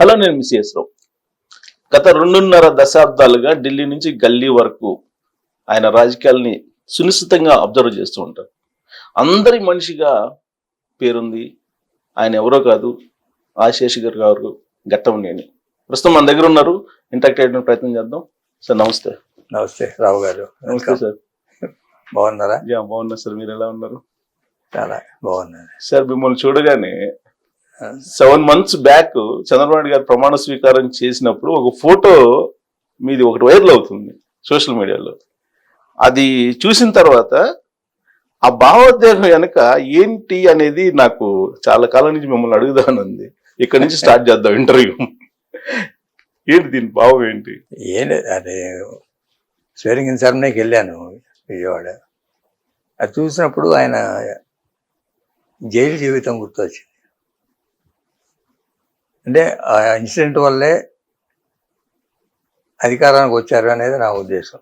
Hello నేను miss రావు. గత రెండున్నర దశాబ్దాలుగా ఢిల్లీ నుంచి గల్లీ వరకు ఆయన రాజకీయాల్ని సునిశ్చితంగా అబ్జర్వ్ చేస్తూ ఉంటారు. అందరి మనిషిగా పేరుంది ఆయన ఎవరో కాదు ఆశేష్ గారు గారు ఘట్టం నేను ప్రస్తుతం మన దగ్గర ఉన్నారు ఇంటరాక్ట్ అయ్యడానికి ప్రయత్నం చేద్దాం. సార్ నమస్తే. నమస్తే రావు గారు. నమస్తే సార్. బాగున్నారా? యా బాగున్నా సార్. మీరు ఎలా ఉన్నారు? చాలా బాగున్నాను. సార్ మిమ్మల్ని చూడగానే సెవెన్ మంత్స్ బ్యాక్ చంద్రబాబు గారు ప్రమాణ స్వీకారం చేసినప్పుడు ఒక ఫోటో మీది ఒకటి వైరల్ అవుతుంది సోషల్ మీడియాలో. అది చూసిన తర్వాత ఆ భావోద్వేగం వెనక ఏంటి అనేది నాకు చాలా కాలం నుంచి మిమ్మల్ని అడుగుదాని ఉంది. ఇక్కడ నుంచి స్టార్ట్ చేద్దాం ఇంటర్వ్యూ. ఏంటి దీని భావం ఏంటి? ఏం లేదు అదే స్వేరింగ్ ఇన్ సెరమనీకి వెళ్ళాను విజయవాడ. అది చూసినప్పుడు ఆయన జైలు జీవితం గుర్తొచ్చింది. అంటే ఆ ఇన్సిడెంట్ వల్లే అధికారానికి వచ్చారు అనేది నా ఉద్దేశం.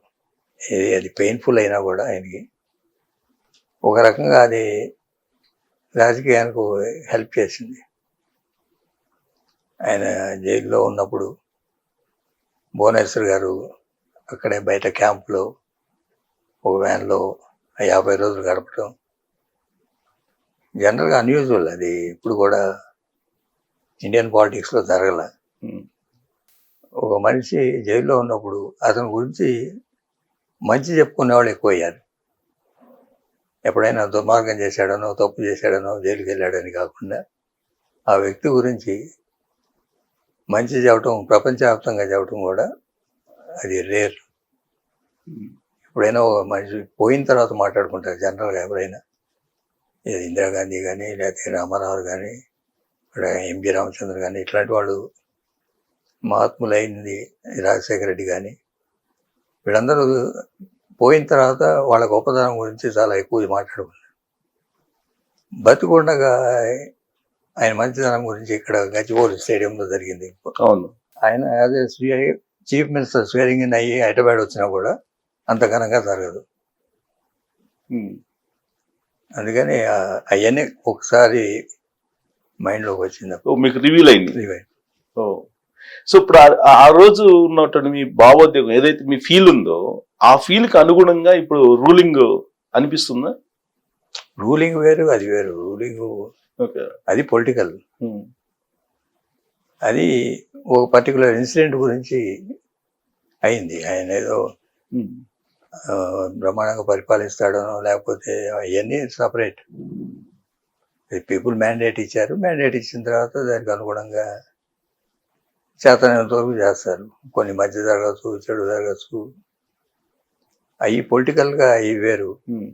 ఇది అది పెయిన్ఫుల్ అయినా కూడా ఆయనకి. ఒక రకంగా అది రాజకీయానికి హెల్ప్ చేసింది. ఆయన జైల్లో ఉన్నప్పుడు భువనేశ్వర్ గారు అక్కడే బయట క్యాంపులో ఒక వ్యాన్లో యాభై రోజులు గడపడం జనరల్గా అన్యూజువల్ అది. ఇప్పుడు కూడా ఇండియన్ పాలిటిక్స్లో జరగల. ఒక మనిషి జైల్లో ఉన్నప్పుడు అతని గురించి మంచి చెప్పుకునే వాళ్ళు ఎక్కువయ్యారు. ఎప్పుడైనా దుర్మార్గం చేశాడనో తప్పు చేశాడనో జైలుకి వెళ్ళాడని కాకుండా ఆ వ్యక్తి గురించి మంచి చెప్పటం ప్రపంచవ్యాప్తంగా చెప్పటం కూడా అది రేర్. ఎప్పుడైనా ఒక మనిషి పోయిన తర్వాత మాట్లాడుకుంటారు జనరల్గా ఎవరైనా. ఇది ఇందిరాగాంధీ కానీ లేకపోతే రామారావు కానీ ఇక్కడ ఎంజి రామచంద్ర కానీ ఇట్లాంటి వాళ్ళు మహాత్ములైంది రాజశేఖర రెడ్డి కానీ వీళ్ళందరూ పోయిన తర్వాత వాళ్ళ గొప్పతనం గురించి చాలా ఎక్కువ మాట్లాడుకున్నారు. బతికుండగా ఆయన మంచితనం గురించి ఇక్కడ గచ్చిబౌలి స్టేడియంలో జరిగింది. అవును. ఆయన ఏ చీఫ్ మినిస్టర్ స్వేరింగ్ ఇన్ అయ్యి హైదరాబాద్ వచ్చినా కూడా అంత ఘనంగా జరగదు. అందుకని అవన్నీ ఒకసారి మైండ్లోకి వచ్చింది ఓ, మీకు రివీల్ అయింది. అప్పుడు ఓ. సో ఇప్పుడు ఆ- రోజు ఉన్నటువంటి మీ భావోద్వేగం ఏదైతే మీ ఫీల్ ఉందో ఆ ఫీల్కి అనుగుణంగా ఇప్పుడు రూలింగ్ అనిపిస్తుందా? రూలింగ్ వేరు అది వేరు. Ruling okay. అది పొలిటికల్ ఉమ్, అది ఒక పర్టికులర్ ఇన్సిడెంట్ గురించి అయింది. ఆయన ఏదో ఆ, బ్రహ్మాండంగా పరిపాలిస్తాడనో లేకపోతే అవన్నీ సపరేట్ పీపుల్ మ్యాండేట్ ఇచ్చారు మ్యాండేట్ ఇచ్చిన తర్వాత దానికి అనుగుణంగా చేతనంత వరకు చేస్తారు. కొన్ని మధ్య జరగచ్చు చెడు జరగచ్చు. అవి పొలిటికల్గా అవి వేరు. ఉమ్,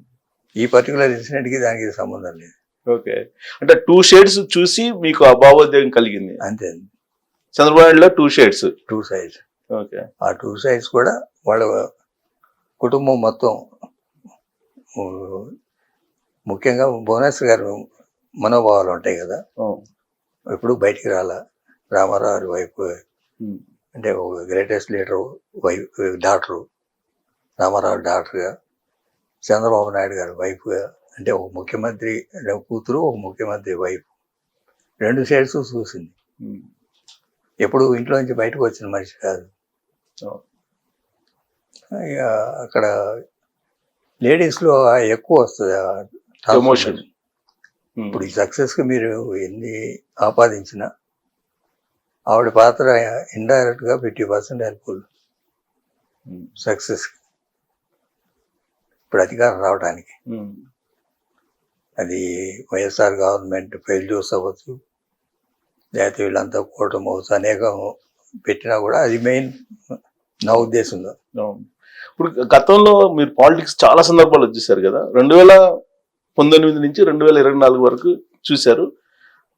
ఈ పర్టికులర్ ఇన్సిడెంట్కి దానికి సంబంధం లేదు. ఓకే అంటే టూ షేడ్స్ చూసి మీకు ఆ భావోద్వేగం కలిగింది. అంతే. Chandrababu నాయుడులో two shades two sides okay ఆ టూ సైడ్స్ కూడా వాళ్ళ కుటుంబం మొత్తం ముఖ్యంగా భువనేశ్వర్ గారు మనోభావాలు ఉంటాయి కదా. ఎప్పుడు బయటికి రాలా. రామారావు ఉమ్, అంటే ఒక greatest leader wife doctor Ramarao డాక్టర్గా చంద్రబాబు నాయుడు గారి వైఫ్గా అంటే ఒక ముఖ్యమంత్రి కూతురు ఒక ముఖ్యమంత్రి వైఫ్ రెండు సైడ్స్ చూసింది. ఎప్పుడు ఇంట్లో నుంచి బయటకు వచ్చిన మనిషి కాదు. అక్కడ లేడీస్లో ఎక్కువ వస్తుంది. ఉమ్, ఇప్పుడు ఈ సక్సెస్కి మీరు ఎన్ని ఆపాదించినా ఆవిడ పాత్ర ఇండైరెక్ట్గా ఫిఫ్టీ పర్సెంట్ హెల్ప్ఫుల్ సక్సెస్ ఇప్పుడు అధికారం రావడానికి ఉమ్, అది వైఎస్ఆర్ గవర్నమెంట్ ఫెయిల్యూర్స్ అవ్వచ్చు లేకపోతే వీళ్ళంతా కూటమి అవ్వచ్చు అనేకం పెట్టినా కూడా అది మెయిన్ నా ఉద్దేశంలో. అవును. ఇప్పుడు గతంలో మీరు పాలిటిక్స్ చాలా సందర్భాలు చూశారు కదా. రెండు వేల పంతొమ్మిది నుంచి రెండు వేల ఇరవై నాలుగు వరకు చూశారు.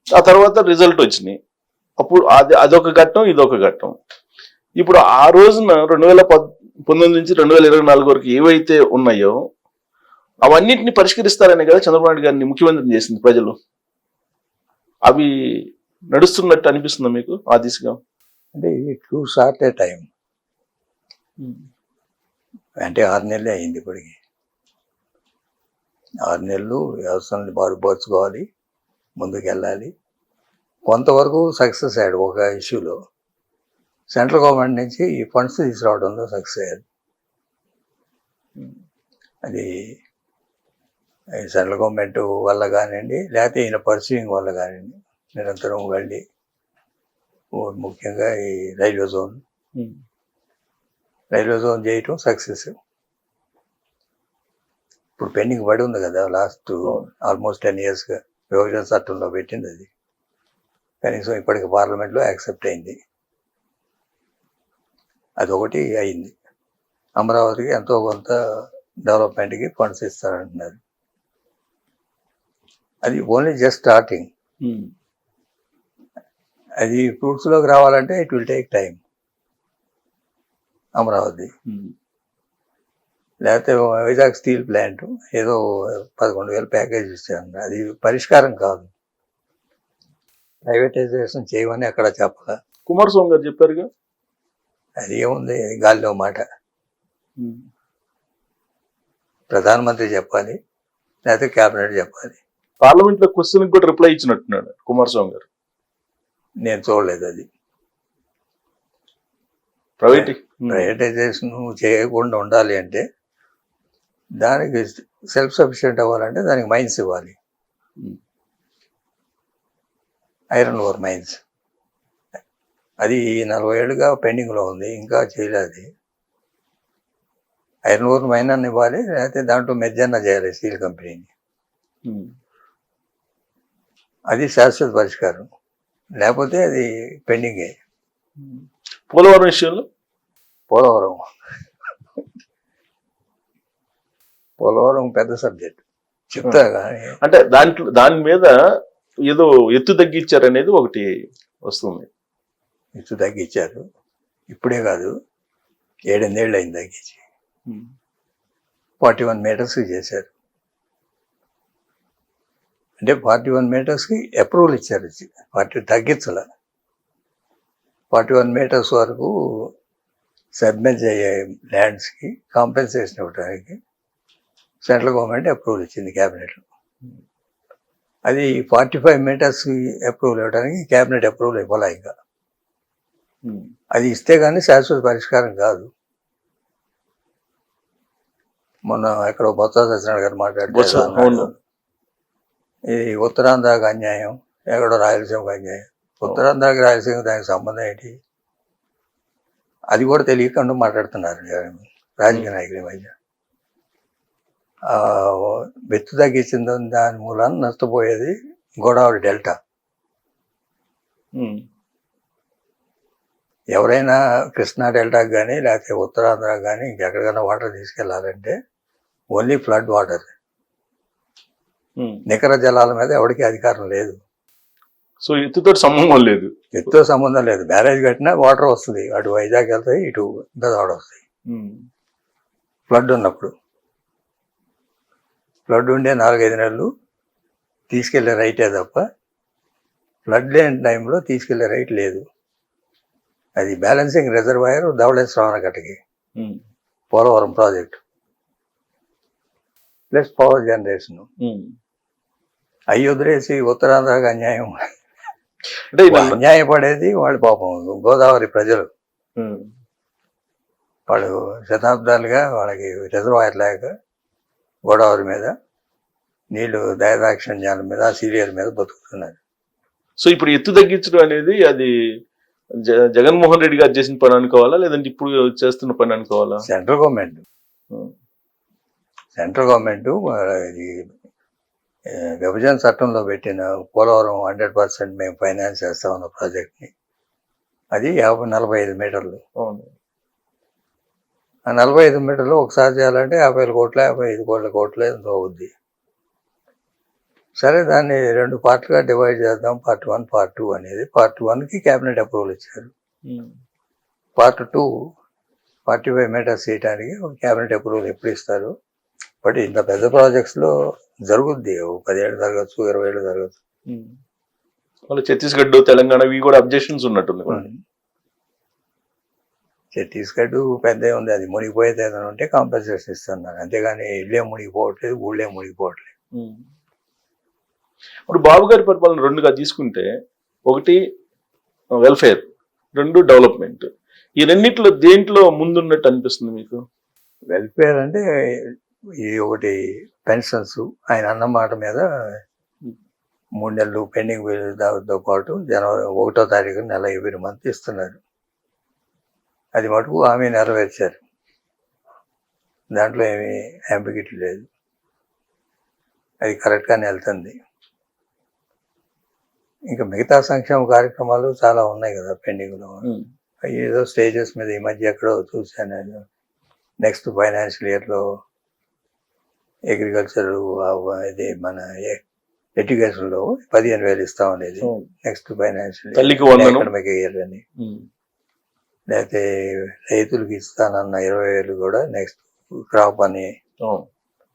ఆ తర్వాత రిజల్ట్ వచ్చినాయి. అప్పుడు అది అదొక ఘట్టం ఇదొక ఘట్టం. ఇప్పుడు ఆ రోజున రెండు వేల పంతొమ్మిది నుంచి రెండు వేల ఇరవై నాలుగు వరకు ఏవైతే ఉన్నాయో అవన్నిటిని పరిష్కరిస్తారనే కదా చంద్రబాబు నాయుడు గారిని ముఖ్యమంత్రిని చేసింది ప్రజలు. అవి నడుస్తున్నట్టు అనిపిస్తుందా మీకు ఆ దిశగా? అంటే టూ షార్ట్ ఏ టైం అంటే ఆరు నెలలే అయింది ఇప్పటికి. ఆరు నెలలు వ్యవస్థను బారుపరుచుకోవాలి ముందుకు వెళ్ళాలి కొంతవరకు సక్సెస్ అయ్యాడు ఒక ఇష్యూలో. సెంట్రల్ గవర్నమెంట్ నుంచి ఈ ఫండ్స్ తీసుకురావడంలో సక్సెస్ అయ్యాడు. అది సెంట్రల్ గవర్నమెంట్ వల్ల కానివ్వండి లేకపోతే ఈయన పర్సూయింగ్ వల్ల కానివ్వండి నిరంతరం వెళ్ళి ముఖ్యంగా ఈ రైల్వే జోన్ రైల్వే జోన్ చేయటం సక్సెస్. ఇప్పుడు పెండింగ్ పడి ఉంది కదా లాస్ట్ ఆల్మోస్ట్ టెన్ ఇయర్స్గా విభజన చట్టంలో పెట్టింది అది. కనీసం ఇప్పటికి పార్లమెంట్లో యాక్సెప్ట్ అయింది. అదొకటి అయింది. అమరావతికి ఎంతో కొంత డెవలప్మెంట్కి ఫండ్స్ ఇస్తారంటున్నారు. అది ఓన్లీ జస్ట్ స్టార్టింగ్ అది ఫ్రూట్స్లోకి రావాలంటే it will take time Amaravati. లేకపోతే వైజాగ్ స్టీల్ ప్లాంట్ ఏదో పదకొండు వేల ప్యాకేజ్ ఇచ్చారు అది పరిష్కారం కాదు. ప్రైవేటైజేషన్ చేయమని అక్కడ చెప్పాల. కుమారస్వామి గారు చెప్పారుగా? అది ఏముంది? గాలిలో మాట. ప్రధానమంత్రి చెప్పాలి లేకపోతే క్యాబినెట్ చెప్పాలి. పార్లమెంట్లో క్వశ్చన్ కూడా రిప్లై ఇచ్చినట్టున్నాడు కుమారస్వామి గారు. నేను చూడలేదు అది. ప్రైవేట్ ప్రైవేటైజేషన్ చేయకుండా ఉండాలి అంటే దానికి సెల్ఫ్ సఫిషియెంట్ అవ్వాలంటే దానికి మైన్స్ ఇవ్వాలి. ఐరన్ ఓర్ మైన్స్ అది నలభై ఏళ్ళుగా పెండింగ్లో ఉంది ఇంకా చేయలేదు. ఐరన్ ఓర్ మైన్ అన్న ఇవ్వాలి లేకపోతే దాంట్లో మెజ్జన్న చేయాలి స్టీల్ కంపెనీని అది శాశ్వత పరిష్కారం. లేకపోతే అది పెండింగే పోలవరం విషయంలో? పోలవరం. పోలవరం పెద్ద సబ్జెక్ట్. చెప్తా కానీ అంటే దాంట్లో దాని మీద ఏదో ఎత్తు తగ్గించారనేది ఒకటి వస్తుంది. ఎత్తు తగ్గించారు. ఇప్పుడే కాదు ఏడెనిమిదేళ్ళు అయింది తగ్గించి ఫార్టీ వన్ మీటర్స్కి చేశారు. అంటే ఫార్టీ వన్ మీటర్స్కి అప్రూవల్ ఇచ్చారు. ఫార్టీ తగ్గించాల. ఫార్టీ వన్ మీటర్స్ వరకు సబ్మెర్జ్ అయ్యే ల్యాండ్స్కి కాంపెన్సేషన్ ఇవ్వడానికి సెంట్రల్ గవర్నమెంట్ అప్రూవల్ ఇచ్చింది క్యాబినెట్లో. అది ఫార్టీ ఫైవ్ మీటర్స్కి అప్రూవల్ ఇవ్వడానికి క్యాబినెట్ అప్రూవల్ ఇవ్వాలి ఇంకా? అది ఇస్తే కానీ శాశ్వత పరిష్కారం కాదు. మొన్న ఎక్కడో బొత్స సత్యనారాయణ గారు బొత్స, మాట్లాడుతూ అవును. ఇది ఉత్తరాంధ్రకి అన్యాయం ఎక్కడో రాయలసీమకు అన్యాయం. ఉత్తరాంధ్రకి రాయలసీమ దానికి సంబంధం ఏంటి? అది కూడా తెలియకుండా మాట్లాడుతున్నారు. రాజకీయ నాయకుల మధ్య. వెత్తు తగ్గించిన దాని మూలాన నష్టపోయేది గోదావరి డెల్టా. ఎవరైనా కృష్ణా డెల్టాకి కానీ లేకపోతే ఉత్తరాంధ్ర కానీ ఇంకెక్కడికైనా వాటర్ తీసుకెళ్ళాలంటే ఓన్లీ ఫ్లడ్ వాటర్. నికర జలాల మీద ఎవరికి అధికారం లేదు. సో ఎత్తుతో సంబంధం లేదు. ఎత్తుతో సంబంధం లేదు. బ్యారేజ్ కట్టినా వాటర్ వస్తుంది. అటు వైజాగ్ వెళ్తాయి ఇటు బెదవాడ వస్తాయి. ఫ్లడ్ ఉన్నప్పుడు. ఫ్లడ్ ఉండే నాలుగైదు నెలలు తీసుకెళ్ళే రైటే తప్ప ఫ్లడ్ లేని టైంలో తీసుకెళ్ళే రైట్ లేదు. అది balancing reservoir Dhavaleswaram కట్టకి. Polavaram project. Plus power generation. అవి వదిలేసి ఉత్తరాంధ్రకి అన్యాయం. అన్యాయపడేది వాళ్ళు పాపం గోదావరి ప్రజలు. వాళ్ళు శతాబ్దాలుగా వాళ్ళకి రిజర్వాయర్ లేక గోదావరి మీద నీళ్ళు దయదాక్షిణ్యాల మీద సీరియల్ మీద బతుకుతున్నారు. సో ఇప్పుడు ఎత్తు తగ్గించడం అనేది అది జగన్మోహన్ రెడ్డి గారు చేసిన పని అనుకోవాలా? లేదంటే ఇప్పుడు చేస్తున్న పని అనుకోవాలా? Central government. సెంట్రల్ గవర్నమెంట్ ఇది ఆ, విభజన చట్టంలో పెట్టిన పోలవరం హండ్రెడ్ పర్సెంట్ మేము ఫైనాన్స్ చేస్తామన్న ప్రాజెక్ట్ని. అది యాభై నలభై ఐదు మీటర్లు. ఆ నలభై ఐదు మీటర్లు ఒకసారి చేయాలంటే యాభై వేల కోట్ల యాభై ఐదు కోట్ల కోట్ల ఎంతో అవుద్ది. సరే దాన్ని రెండు పార్ట్లుగా డివైడ్ చేద్దాం. పార్ట్ వన్ పార్ట్ టూ అనేది. పార్ట్ వన్కి క్యాబినెట్ అప్రూవల్ ఇచ్చారు. Part two forty five meters చేయడానికి ఒక క్యాబినెట్ అప్రూవల్ ఎప్పుడు ఇస్తారు? బట్ ఇంత పెద్ద ప్రాజెక్ట్స్లో జరుగుద్ది. ఓ పదేళ్ళు జరగచ్చు ఇరవై ఏళ్ళు జరగచ్చు. మళ్ళీ ఛత్తీస్గఢ్ తెలంగాణ ఇవి కూడా అబ్జెక్షన్స్ ఉన్నట్టుంది. ఛత్తీస్గఢ్ పెద్ద ఉంది. అది మునిగిపోయేది ఏదైనా ఉంటే కాంపెన్సేషన్ ఇస్తున్నారు. అంతేగాని ఇల్లే మునిగిపోవట్లేదు ఊళ్ళే మునిగిపోవట్లేదు. ఇప్పుడు బాబు గారి పరిపాలన రెండుగా తీసుకుంటే ఒకటి వెల్ఫేర్ రెండు డెవలప్మెంట్. ఈ రెండిట్లో దేంట్లో ముందున్నట్టు అనిపిస్తుంది మీకు? వెల్ఫేర్ అంటే ఈ ఒకటి పెన్షన్స్ ఆయన అన్న మాట మీద మూడు నెలలు పెండింగ్ దాంతో పాటు జనవరి ఒకటో తారీఖు నెల ఇరవై మంత్ ఇస్తున్నారు. అది మటుకు ఆమె నెరవేర్చారు. దాంట్లో ఏమీ అంబిగిటీ లేదు. అది కరెక్ట్గానే వెళ్తుంది. ఇంకా మిగతా సంక్షేమ కార్యక్రమాలు చాలా ఉన్నాయి కదా పెండింగ్లో. ఏదో స్టేజెస్ మీద ఈ మధ్య ఎక్కడో చూశాను నేను. నెక్స్ట్ ఫైనాన్షియల్ ఇయర్లో అగ్రికల్చర్ ఇది మన ఎడ్యుకేషన్లో పదిహేను వేలు ఇస్తాం అనేది. Next financial. అకాడమిక్ ఇయర్ అని. లేకపోతే రైతులకు ఇస్తానన్న ఇరవై వేలు కూడా నెక్స్ట్ క్రాప్ అని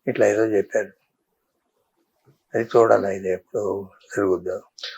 ఇట్లా ఏదో చెప్పారు. అది చూడాలి ఇది ఎప్పుడు జరుగుద్దో.